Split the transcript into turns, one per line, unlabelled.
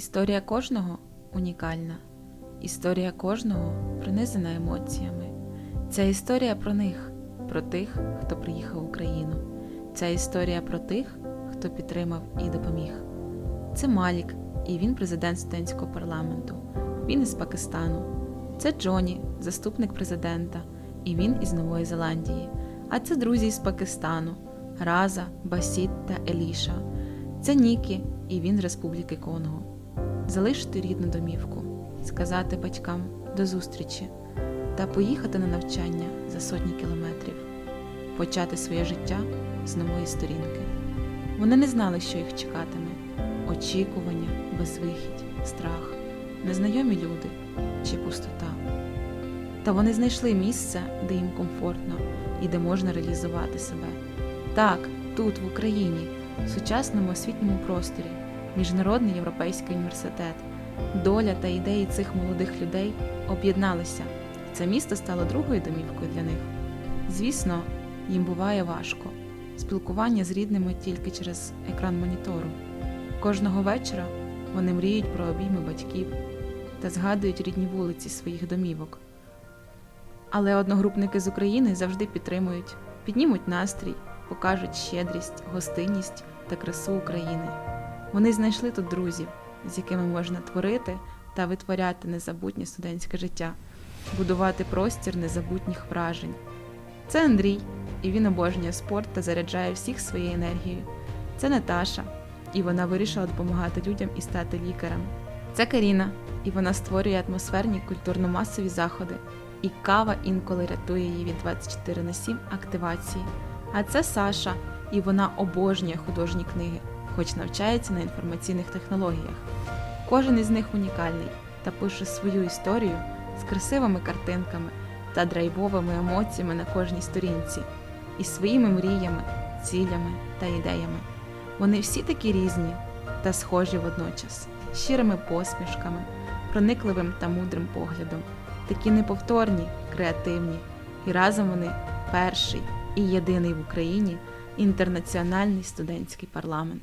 Історія кожного унікальна. Історія кожного пронизана емоціями. Ця історія про них, про тих, хто приїхав в Україну. Ця історія про тих, хто підтримав і допоміг. Це Малік, і він президент студентського парламенту. Він із Пакистану. Це Джоні, заступник президента, і він із Нової Зеландії. А це друзі із Пакистану Раза, Басіт та Еліша. Це Нікі, і він з Республіки Конго. Залишити рідну домівку, сказати батькам до зустрічі та поїхати на навчання за сотні кілометрів, почати своє життя з нової сторінки. Вони не знали, що їх чекатиме: очікування, безвихідь, страх, незнайомі люди чи пустота. Та вони знайшли місце, де їм комфортно і де можна реалізувати себе. Так, тут, в Україні, в сучасному освітньому просторі, Міжнародний європейський університет, доля та ідеї цих молодих людей об'єдналися. Це місто стало другою домівкою для них. Звісно, їм буває важко спілкування з рідними тільки через екран монітору. Кожного вечора вони мріють про обійми батьків та згадують рідні вулиці своїх домівок. Але одногрупники з України завжди підтримують, піднімуть настрій, покажуть щедрість, гостинність та красу України. Вони знайшли тут друзів, з якими можна творити та витворяти незабутнє студентське життя, будувати простір незабутніх вражень. Це Андрій, і він обожнює спорт та заряджає всіх своєю енергією. Це Наташа, і вона вирішила допомагати людям і стати лікарем. Це Каріна, і вона створює атмосферні культурно-масові заходи. І кава інколи рятує її від 24 на 7 активації. А це Саша, і вона обожнює художні книги, хоч навчається на інформаційних технологіях. Кожен із них унікальний та пише свою історію з красивими картинками та драйвовими емоціями на кожній сторінці, і своїми мріями, цілями та ідеями. Вони всі такі різні та схожі водночас, щирими посмішками, проникливим та мудрим поглядом, такі неповторні, креативні, і разом вони перший і єдиний в Україні інтернаціональний студентський парламент.